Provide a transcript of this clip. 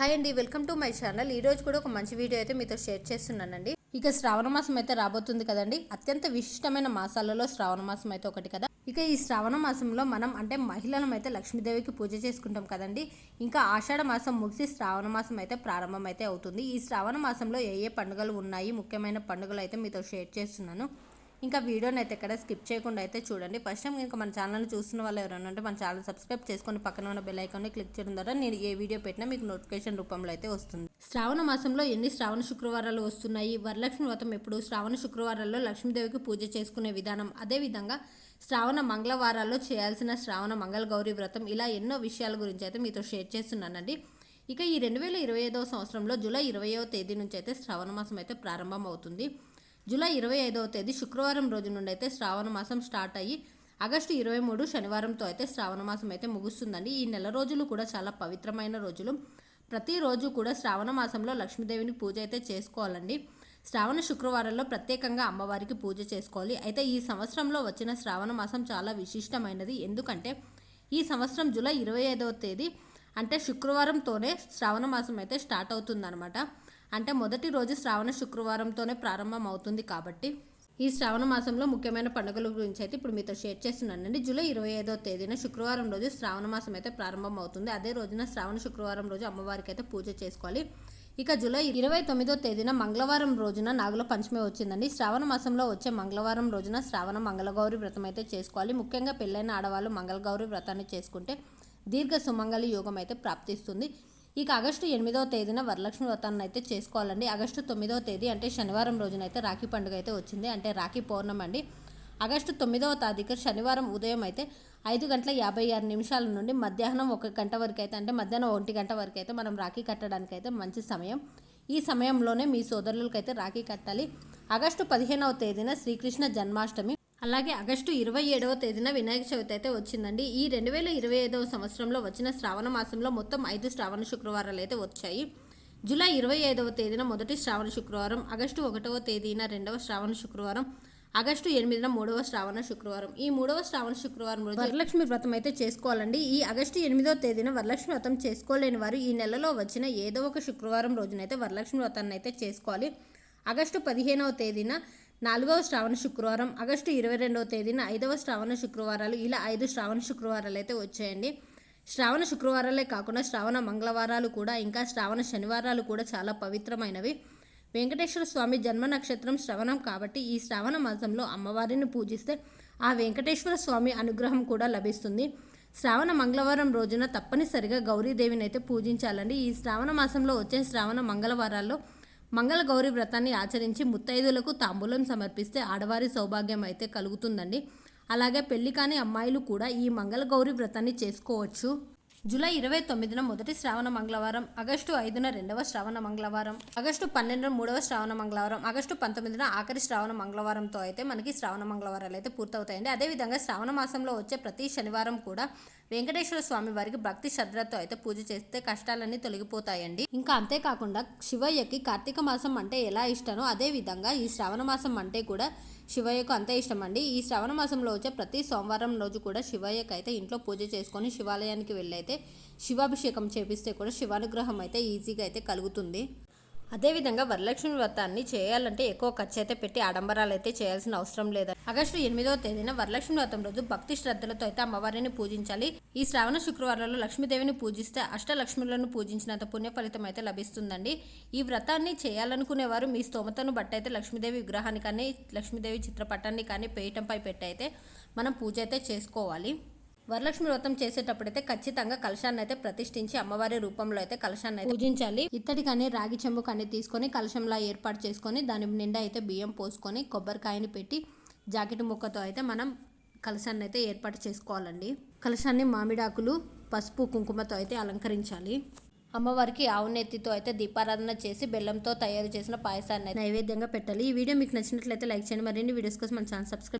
Hi అండి welcome to my channel ఈ రోజు కూడా ఒక మంచి వీడియో అయితే మీతో షేర్ చేస్తున్నానండి. ఇక శ్రావణ మాసం అయితే రాబోతుంది కదండి. అత్యంత విశిష్టమైన మాసాలలో శ్రావణ మాసం అయితే ఒకటి కదా. ఇక ఈ శ్రావణ మాసంలో మనం అంటే మహిళలం అయితే లక్ష్మీదేవికి పూజ చేసుకుంటాం కదండి. ఇంకా ఆషాఢ మాసం ముగిసి శ్రావణ మాసం అయితే ప్రారంభం అయితే అవుతుంది. ఈ శ్రావణ మాసంలో ఏ ఏ పండుగలు ఉన్నాయి? ముఖ్యమైన పండుగలు అయితే మీతో షేర్ చేస్తున్నాను. ఇంకా వీడియోని అయితే ఎక్కడ స్కిప్ చేయకుండా అయితే చూడండి. ఫస్ట్ టైం ఇంకా మన ఛానల్ని చూస్తున్న వాళ్ళు ఎవరైనా ఉంటే మన ఛానల్ సబ్స్క్రైబ్ చేసుకొని పక్కన ఉన్న బెల్ ఐకాన్ని క్లిక్ చేయడం ద్వారా నేను ఏ వీడియో పెట్టినా మీకు నోటిఫికేషన్ రూపంలో అయితే వస్తుంది. శ్రావణ మాసంలో ఎన్ని శ్రావణ శుక్రవారాలు వస్తున్నాయి? వరలక్ష్మి వ్రతం ఎప్పుడు? శ్రావణ శుక్రవారాల్లో లక్ష్మీదేవికి పూజ చేసుకునే విధానం. అదేవిధంగా శ్రావణ మంగళవారాల్లో చేయాల్సిన శ్రావణ మంగళ గౌరీ వ్రతం. ఇలా ఎన్నో విషయాల గురించి అయితే మీతో షేర్ చేస్తున్నానండి. ఇక ఈ రెండు వేల ఇరవై ఐదవ సంవత్సరంలో జూలై ఇరవయో తేదీ నుంచి అయితే శ్రావణ మాసం అయితే ప్రారంభం అవుతుంది జూలై ఇరవై ఐదవ తేదీ శుక్రవారం రోజు నుండి అయితే శ్రావణ మాసం స్టార్ట్ అయ్యి ఆగస్టు ఇరవై మూడు శనివారంతో అయితే శ్రావణ మాసం అయితే ముగుస్తుందండి. ఈ నెల రోజులు కూడా చాలా పవిత్రమైన రోజులు. ప్రతిరోజు కూడా శ్రావణ మాసంలో లక్ష్మీదేవిని పూజ అయితే చేసుకోవాలండి. శ్రావణ శుక్రవారంలో ప్రత్యేకంగా అమ్మవారికి పూజ చేసుకోవాలి. అయితే ఈ సంవత్సరంలో వచ్చిన శ్రావణ మాసం చాలా విశిష్టమైనది. ఎందుకంటే ఈ సంవత్సరం జూలై ఇరవై ఐదవ తేదీ అంటే శుక్రవారంతోనే శ్రావణ మాసం అయితే స్టార్ట్ అవుతుందన్నమాట. అంటే మొదటి రోజు శ్రావణ శుక్రవారంతోనే ప్రారంభం అవుతుంది కాబట్టి ఈ శ్రావణ మాసంలో ముఖ్యమైన పండుగల గురించి అయితే ఇప్పుడు మీతో షేర్ చేస్తున్నానండి. జూలై ఇరవై ఐదో తేదీన శుక్రవారం రోజు శ్రావణ మాసం అయితే ప్రారంభం అవుతుంది అదే రోజున శ్రావణ శుక్రవారం రోజు అమ్మవారికి అయితే పూజ చేసుకోవాలి. ఇక జూలై ఇరవై తొమ్మిదో తేదీన మంగళవారం రోజున నాగుల పంచమి వచ్చిందండి. శ్రావణ మాసంలో వచ్చే మంగళవారం రోజున శ్రావణ మంగళగౌరి వ్రతం అయితే చేసుకోవాలి. ముఖ్యంగా పెళ్ళైన ఆడవాళ్ళు మంగళగౌరి వ్రతాన్ని చేసుకుంటే దీర్ఘ సుమంగళి యోగం అయితే ప్రాప్తిస్తుంది. ఇక ఆగస్టు ఎనిమిదవ తేదీన వరలక్ష్మి వ్రతాన్ని అయితే చేసుకోవాలండి. ఆగస్టు తొమ్మిదవ తేదీ అంటే శనివారం రోజున అయితే రాఖీ పండుగ అయితే వచ్చింది. అంటే రాఖీ పౌర్ణమి అండి. ఆగస్టు తొమ్మిదవ తారీఖు శనివారం ఉదయం అయితే ఐదు గంటల యాభై ఆరు నిమిషాల నుండి మధ్యాహ్నం ఒక గంట వరకు అయితే అంటే మధ్యాహ్నం ఒంటి గంట వరకు అయితే మనం రాఖీ కట్టడానికి అయితే మంచి సమయం. ఈ సమయంలోనే మీ సోదరులకైతే రాఖీ కట్టాలి. ఆగస్టు పదిహేనవ తేదీన శ్రీకృష్ణ జన్మాష్టమి. అలాగే ఆగస్టు ఇరవై ఏడవ తేదీన వినాయక చవితి అయితే వచ్చిందండి. ఈ రెండు వేల ఇరవై ఐదవ సంవత్సరంలో వచ్చిన శ్రావణ మాసంలో మొత్తం ఐదు శ్రావణ శుక్రవారాలు అయితే వచ్చాయి. జూలై ఇరవై ఐదవ తేదీన మొదటి శ్రావణ శుక్రవారం ఆగస్టు ఒకటవ తేదీన రెండవ శ్రావణ శుక్రవారం ఆగస్టు ఎనిమిదిన మూడవ శ్రావణ శుక్రవారం. ఈ మూడవ శ్రావణ శుక్రవారం రోజు వరలక్ష్మి వ్రతం అయితే చేసుకోవాలండి. ఈ ఆగస్టు ఎనిమిదవ తేదీన వరలక్ష్మి వ్రతం చేసుకోలేని వారు ఈ నెలలో వచ్చిన ఏదో ఒక శుక్రవారం రోజునైతే వరలక్ష్మి వ్రతాన్ని అయితే చేసుకోవాలి. ఆగస్టు పదిహేనవ తేదీన నాలుగవ శ్రావణ శుక్రవారం ఆగస్టు ఇరవై రెండవ తేదీన ఐదవ శ్రావణ శుక్రవారాలు ఇలా ఐదు శ్రావణ శుక్రవారాలు అయితే వచ్చాయండి. శ్రావణ శుక్రవారాలే కాకుండా శ్రావణ మంగళవారాలు కూడా ఇంకా శ్రావణ శనివారాలు కూడా చాలా పవిత్రమైనవి. వెంకటేశ్వర స్వామి జన్మ నక్షత్రం శ్రవణం కాబట్టి ఈ శ్రావణ మాసంలో అమ్మవారిని పూజిస్తే ఆ వెంకటేశ్వర స్వామి అనుగ్రహం కూడా లభిస్తుంది. శ్రావణ మంగళవారం రోజున తప్పనిసరిగా గౌరీదేవిని అయితే పూజించాలండి. ఈ శ్రావణ మాసంలో వచ్చే శ్రావణ మంగళవారాల్లో మంగళగౌరి వ్రతాన్ని ఆచరించి ముత్తైదులకు తాంబూలం సమర్పిస్తే ఆడవారి సౌభాగ్యం అయితే కలుగుతుందండి. అలాగే పెళ్ళి కాని అమ్మాయిలు కూడా ఈ మంగళగౌరి వ్రతాన్ని చేసుకోవచ్చు. జూలై ఇరవై తొమ్మిదిన మొదటి శ్రావణ మంగళవారం ఆగస్టు ఐదున రెండవ శ్రావణ మంగళవారం ఆగస్టు పన్నెండున మూడవ శ్రావణ మంగళవారం ఆగస్టు పంతొమ్మిదిన ఆఖరి శ్రావణ మంగళవారంతో అయితే మనకి శ్రావణ మంగళవారాలు అయితే పూర్తవుతాయండి. అదేవిధంగా శ్రావణ మాసంలో వచ్చే ప్రతి శనివారం కూడా వెంకటేశ్వర స్వామి వారికి భక్తి శ్రద్ధలతో అయితే పూజ చేస్తే కష్టాలన్నీ తొలగిపోతాయండి. ఇంకా అంతేకాకుండా శివయ్యకి కార్తీక మాసం అంటే ఎలా ఇష్టమో అదే విధంగా ఈ శ్రావణ మాసం అంటే కూడా శివయ్యకు అంతే ఇష్టం అండి ఈ శ్రావణ మాసంలో వచ్చే ప్రతి సోమవారం రోజు కూడా శివయ్యకి అయితే ఇంట్లో పూజ చేసుకొని శివాలయానికి వెళ్ళైతే శివాభిషేకం చేపిస్తే కూడా శివానుగ్రహం అయితే ఈజీగా అయితే కలుగుతుంది. అదేవిధంగా వరలక్ష్మి వ్రతాన్ని చేయాలంటే ఎక్కువ ఖర్చు అయితే పెట్టి ఆడంబరాలు అయితే చేయాల్సిన అవసరం లేదు. ఆగస్టు ఎనిమిదవ తేదీన వరలక్ష్మి వ్రతం రోజు భక్తి శ్రద్ధలతో అయితే అమ్మవారిని పూజించాలి. ఈ శ్రావణ శుక్రవారంలో లక్ష్మీదేవిని పూజిస్తే అష్టలక్ష్ములను పూజించినంత పుణ్య ఫలితం అయితే లభిస్తుందండి. ఈ వ్రతాన్ని చేయాలనుకునేవారు మీ స్తోమతను బట్టి అయితే లక్ష్మీదేవి విగ్రహాన్ని కానీ లక్ష్మీదేవి చిత్రపటాన్ని కానీ పేయటంపై పెట్టి అయితే మనం పూజ అయితే చేసుకోవాలి. వరలక్ష్మి వ్రతం చేసేటప్పుడైతే ఖచ్చితంగా కలశాన్ని అయితే ప్రతిష్ఠించి అమ్మవారి రూపంలో అయితే కలశాన్ని పూజించాలి. ఇత్తడి కానీ రాగి చెంబు కానీ తీసుకొని కలశంలా ఏర్పాటు చేసుకొని దాని నిండా అయితే బియ్యం పోసుకొని కొబ్బరికాయని పెట్టి జాకెట్ ముక్కతో అయితే మనం కలశాన్ని అయితే ఏర్పాటు చేసుకోవాలండి. కలశాన్ని మామిడాకులు పసుపు కుంకుమతో అయితే అలంకరించాలి. అమ్మవారికి ఆవు నెత్తితో అయితే దీపారాధన చేసి బెల్లంతో తయారు చేసిన పాయసాన్ని నైవేద్యంగా పెట్టాలి. ఈ వీడియో మీకు నచ్చినట్లయితే లైక్ చేయండి. మరిన్ని వీడియోస్ కోసం మన ఛానల్ సబ్స్క్రైబ్